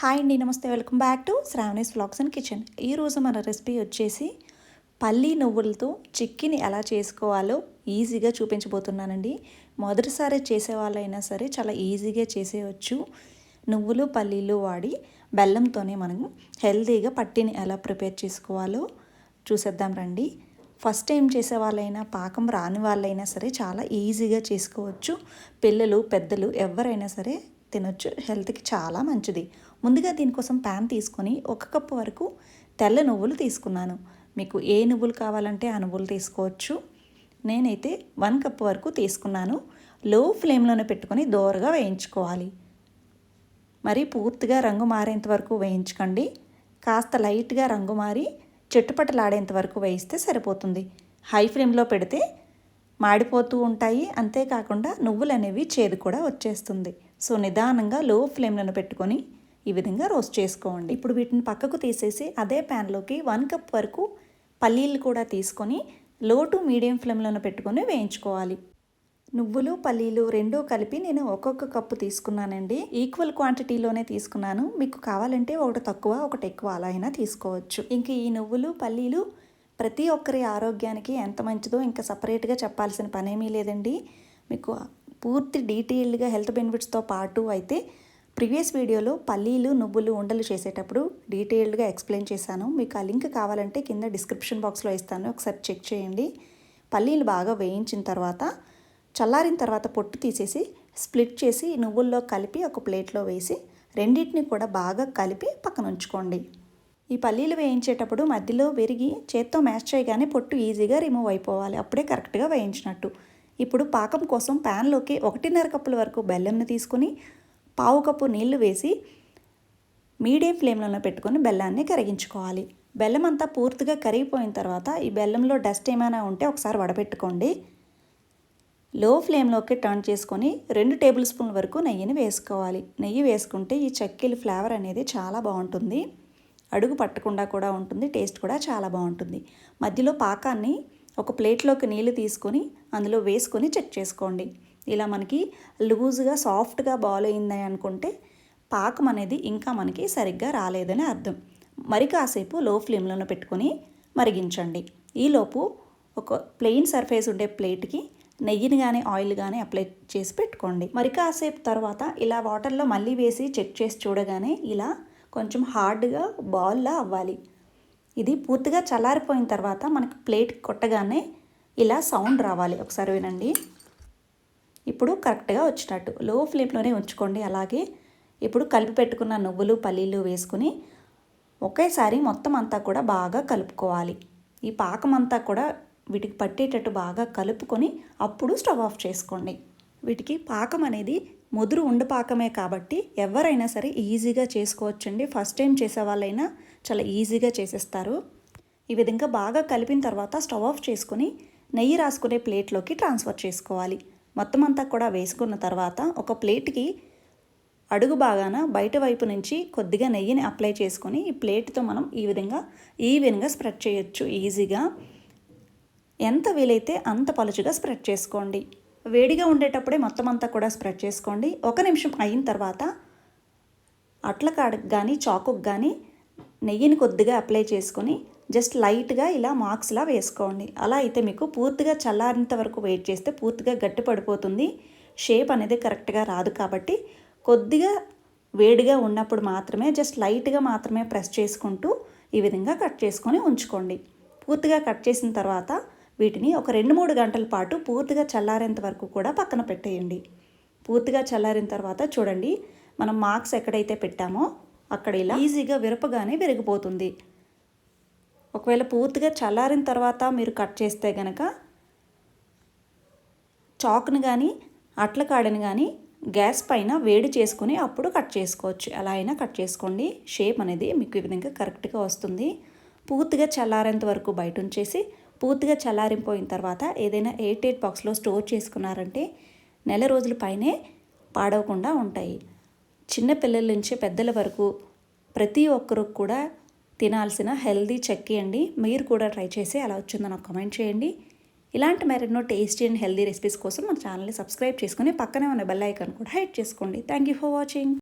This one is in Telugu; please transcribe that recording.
హాయ్ అండి namaste. Welcome back to Sravani's vlogs and kitchen. ఈరోజు మన రెసిపీ వచ్చేసి పల్లీ నువ్వులతో చిక్కిని ఎలా చేసుకోవాలో ఈజీగా చూపించబోతున్నానండి. మొదటిసారి చేసే వాళ్ళైనా సరే చాలా ఈజీగా చేసేయచ్చు. నువ్వులు పల్లీలు వాడి బెల్లంతోనే మనం హెల్తీగా పట్టిని ఎలా ప్రిపేర్ చేసుకోవాలో చూసేద్దాం రండి. ఫస్ట్ టైం చేసే వాళ్ళైనా పాకం రాని వాళ్ళైనా సరే చాలా ఈజీగా చేసుకోవచ్చు. పిల్లలు పెద్దలు ఎవరైనా సరే తినొచ్చు. హెల్త్కి చాలా మంచిది. ముందుగా దీనికోసం ప్యాన్ తీసుకొని ఒక కప్పు వరకు తెల్ల నువ్వులు తీసుకున్నాను. మీకు ఏ నువ్వులు కావాలంటే ఆ నువ్వులు తీసుకోవచ్చు. నేనైతే వన్ కప్ వరకు తీసుకున్నాను. లో ఫ్లేమ్లోనే పెట్టుకొని దోరగా వేయించుకోవాలి. మరి పూర్తిగా రంగు మారేంత వరకు వేయించకండి. కాస్త లైట్గా రంగు మారి చెట్టుపట్టలాడేంత వరకు వేయిస్తే సరిపోతుంది. హై ఫ్లేమ్లో పెడితే మాడిపోతూ ఉంటాయి. అంతేకాకుండా నువ్వులు అనేవి చేదు కూడా వచ్చేస్తుంది. సో నిదానంగా లో ఫ్లేమ్లను పెట్టుకొని ఈ విధంగా రోస్ట్ చేసుకోండి. ఇప్పుడు వీటిని పక్కకు తీసేసి అదే ప్యాన్లోకి వన్ కప్ వరకు పల్లీలు కూడా తీసుకొని లో టు మీడియం ఫ్లేమ్లను పెట్టుకొని వేయించుకోవాలి. నువ్వులు పల్లీలు రెండూ కలిపి నేను ఒక్కొక్క కప్పు తీసుకున్నానండి. ఈక్వల్ క్వాంటిటీలోనే తీసుకున్నాను. మీకు కావాలంటే ఒకటి తక్కువ ఒకటి ఎక్కువ అలా అయినా తీసుకోవచ్చు. ఇంక ఈ నువ్వులు పల్లీలు ప్రతి ఒక్కరి ఆరోగ్యానికి ఎంత మంచిదో ఇంకా సపరేట్గా చెప్పాల్సిన పనేమీ లేదండి. మీకు పూర్తి డీటెయిల్డ్గా హెల్త్ బెనిఫిట్స్తో పాటు అయితే ప్రీవియస్ వీడియోలో పల్లీలు నువ్వులు ఉండలు చేసేటప్పుడు డీటెయిల్డ్గా ఎక్స్ప్లెయిన్ చేశాను. మీకు ఆ లింక్ కావాలంటే కింద డిస్క్రిప్షన్ బాక్స్లో ఇస్తాను. ఒకసారి చెక్ చేయండి. పల్లీలు బాగా వేయించిన తర్వాత చల్లారిన తర్వాత పొట్టు తీసేసి స్ప్లిట్ చేసి నువ్వుల్లో కలిపి ఒక ప్లేట్లో వేసి రెండింటిని కూడా బాగా కలిపి పక్కన ఉంచుకోండి. ఈ పల్లీలు వేయించేటప్పుడు మధ్యలో విరిగి చేత్తో మ్యాష్ చేయగానే పొట్టు ఈజీగా రిమూవ్ అయిపోవాలి. అప్పుడే కరెక్ట్గా వేయించినట్టు. ఇప్పుడు పాకం కోసం ప్యాన్లోకి ఒకటిన్నర కప్పుల వరకు బెల్లంని తీసుకుని పావు కప్పు నీళ్ళు వేసి మీడియం ఫ్లేమ్లో పెట్టుకొని బెల్లాన్ని కరిగించుకోవాలి. బెల్లం అంతా పూర్తిగా కరిగిపోయిన తర్వాత ఈ బెల్లంలో డస్ట్ ఏమైనా ఉంటే ఒకసారి వడపెట్టుకోండి లో ఫ్లేమ్లోకి టర్న్ చేసుకొని రెండు టేబుల్ స్పూన్ల వరకు నెయ్యిని వేసుకోవాలి. నెయ్యి వేసుకుంటే ఈ చక్కెల ఫ్లేవర్ అనేది చాలా బాగుంటుంది. అడుగు పట్టకుండా కూడా ఉంటుంది టేస్ట్ కూడా చాలా బాగుంటుంది. మధ్యలో పాకాన్ని ఒక ప్లేట్లోకి నీళ్ళు తీసుకొని అందులో వేసుకొని చెక్ చేసుకోండి. ఇలా మనకి లూజ్గా సాఫ్ట్గా బాల్ అయింది అనుకుంటే పాకం అనేది ఇంకా మనకి సరిగ్గా రాలేదని అర్థం. మరి కాసేపు లో ఫ్లేమ్లో పెట్టుకొని మరిగించండి. ఈలోపు ఒక ప్లెయిన్ సర్ఫేస్ ఉండే ప్లేట్కి నెయ్యిని కానీ ఆయిల్ కానీ అప్లై చేసి పెట్టుకోండి. మరి కాసేపు తర్వాత ఇలా వాటర్లో మళ్ళీ వేసి చెక్ చేసి చూడగానే ఇలా కొంచెం హార్డ్గా బాల్లా అవ్వాలి. ఇది పూర్తిగా చల్లారిపోయిన తర్వాత మనకి ప్లేట్ కొట్టగానే ఇలా సౌండ్ రావాలి. ఒకసారి వినండి. ఇప్పుడు కరెక్ట్గా వచ్చినట్టు. లో ఫ్లేమ్లోనే ఉంచుకోండి. అలాగే ఇప్పుడు కలిపి పెట్టుకున్న నువ్వులు పల్లీలు వేసుకుని ఒకేసారి మొత్తం అంతా కూడా బాగా కలుపుకోవాలి. ఈ పాకం అంతా కూడా వీటికి పట్టేటట్టు బాగా కలుపుకొని అప్పుడు స్టవ్ ఆఫ్ చేసుకోండి. వీటికి పాకం అనేది ముదురు ఉండపాకమే కాబట్టి ఎవరైనా సరే ఈజీగా చేసుకోవచ్చండి. ఫస్ట్ టైం చేసే వాళ్ళైనా చాలా ఈజీగా చేసేస్తారు. ఈ విధంగా బాగా కలిపిన తర్వాత స్టవ్ ఆఫ్ చేసుకుని నెయ్యి రాసుకునే ప్లేట్లోకి ట్రాన్స్ఫర్ చేసుకోవాలి. మొత్తం అంతా కూడా వేసుకున్న తర్వాత ఒక ప్లేట్కి అడుగు బాగాన బయట వైపు నుంచి కొద్దిగా నెయ్యిని అప్లై చేసుకొని ఈ ప్లేట్తో మనం ఈ విధంగా ఈవెన్గా స్ప్రెడ్ చేయొచ్చు ఈజీగా. ఎంత వీలైతే అంత పలుచుగా స్ప్రెడ్ చేసుకోండి. వేడిగా ఉండేటప్పుడే మొత్తం అంతా కూడా స్ప్రెడ్ చేసుకోండి. ఒక నిమిషం అయిన తర్వాత అట్ల కాడకు కానీ చాకుకు కానీ నెయ్యిని కొద్దిగా అప్లై చేసుకొని జస్ట్ లైట్గా ఇలా మార్క్స్లా వేసుకోండి. అలా అయితే మీకు పూర్తిగా చల్లారేంత వరకు వెయిట్ చేస్తే పూర్తిగా గట్టి పడిపోతుంది. షేప్ అనేది కరెక్ట్గా రాదు కాబట్టి కొద్దిగా వేడిగా ఉన్నప్పుడు మాత్రమే జస్ట్ లైట్గా మాత్రమే ప్రెస్ చేసుకుంటూ ఈ విధంగా కట్ చేసుకొని ఉంచుకోండి. పూర్తిగా కట్ చేసిన తర్వాత వీటిని ఒక రెండు మూడు గంటల పాటు పూర్తిగా చల్లారేంత వరకు కూడా పక్కన పెట్టేయండి. పూర్తిగా చల్లారిన తర్వాత చూడండి మనం మార్క్స్ ఎక్కడైతే పెట్టామో అక్కడ ఇలా ఈజీగా విరపగానే విరిగిపోతుంది. ఒకవేళ పూర్తిగా చల్లారిన తర్వాత మీరు కట్ చేస్తే కనుక చాక్ని కానీ అట్ల కాడని కానీ గ్యాస్ పైన వేడి చేసుకుని అప్పుడు కట్ చేసుకోవచ్చు. ఎలా అయినా కట్ చేసుకోండి. షేప్ అనేది మీకు ఈ విధంగా కరెక్ట్గా వస్తుంది. పూర్తిగా చల్లారేంత వరకు బయట ఉంచేసి పూర్తిగా చల్లారిపోయిన తర్వాత ఏదైనా ఎయిట్ ఎయిట్ బాక్స్లో స్టోర్ చేసుకున్నారంటే నెల రోజుల పైనే పాడవకుండా ఉంటాయి. చిన్న పిల్లల నుంచి పెద్దల వరకు ప్రతి ఒక్కరు కూడా తినాల్సిన హెల్దీ చెక్కి అండి. మీరు కూడా ట్రై చేసి అలా వచ్చిందో నాకు కమెంట్ చేయండి. ఇలాంటి మరెన్నో టేస్టీ అండ్ హెల్దీ రెసిపీస్ కోసం మన ఛానల్ని సబ్స్క్రైబ్ చేసుకుని పక్కనే ఉన్న బెల్ ఐకాన్ కూడా హైట్ చేసుకోండి. Thank you for watching.